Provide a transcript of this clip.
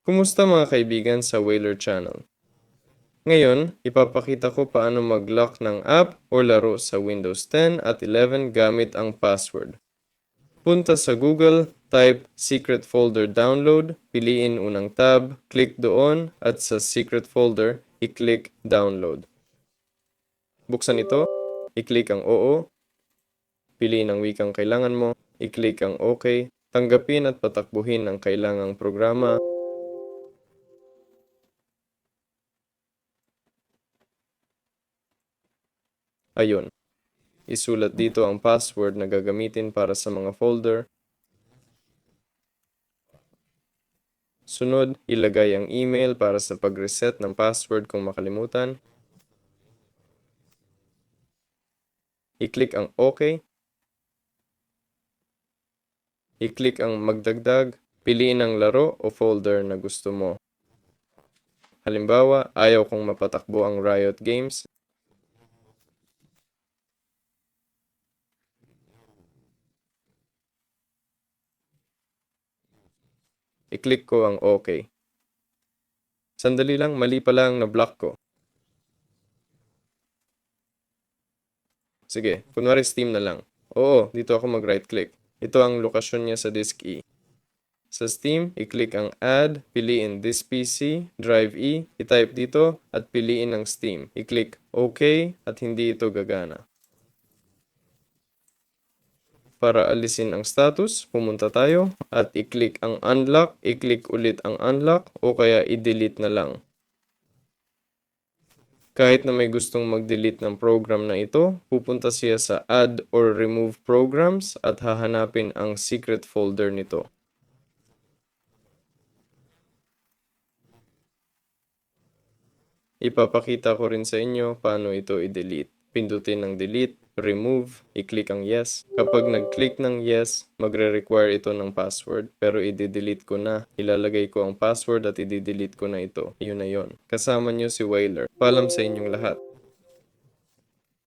Kumusta mga kaibigan sa Whaler Channel? Ngayon, ipapakita ko paano mag-lock ng app o laro sa Windows 10 at 11 gamit ang password. Punta sa Google, type secret folder download, piliin unang tab, click doon at sa secret folder, i-click download. Buksan ito, i-click ang oo, piliin ang wikang kailangan mo, i-click ang OK, tanggapin at patakbuhin ang kailangang programa, Ayun. Isulat dito ang password na gagamitin para sa mga folder. Sunod, ilagay ang email para sa pag-reset ng password kung makalimutan. I-click ang OK. I-click ang magdagdag. Piliin ang laro o folder na gusto mo. Halimbawa, ayaw kong mapatakbo ang Riot Games. I-click ko ang OK. Sandali lang, mali pala ang na-block ko. Sige, kunwari Steam na lang. Oo, dito ako mag-right click. Ito ang lokasyon niya sa disk E. Sa Steam, i-click ang Add, piliin This PC, Drive E, i-type dito, at piliin ang Steam. I-click OK, at hindi ito gagana. Para alisin ang status, pumunta tayo at i-click ang unlock, i-click ulit ang unlock o kaya i-delete na lang. Kahit na may gustong mag-delete ng program na ito, pupunta siya sa add or remove programs at hahanapin ang secret folder nito. Ipapakita ko rin sa inyo paano ito i-delete. Pindutin ang delete, remove, i-click ang yes. Kapag nag-click ng yes, magre-require ito ng password. Pero i-delete ko na. Ilalagay ko ang password at i-delete ko na ito. Yun na yun. Kasama nyo si Whaler. Paalam sa inyong lahat.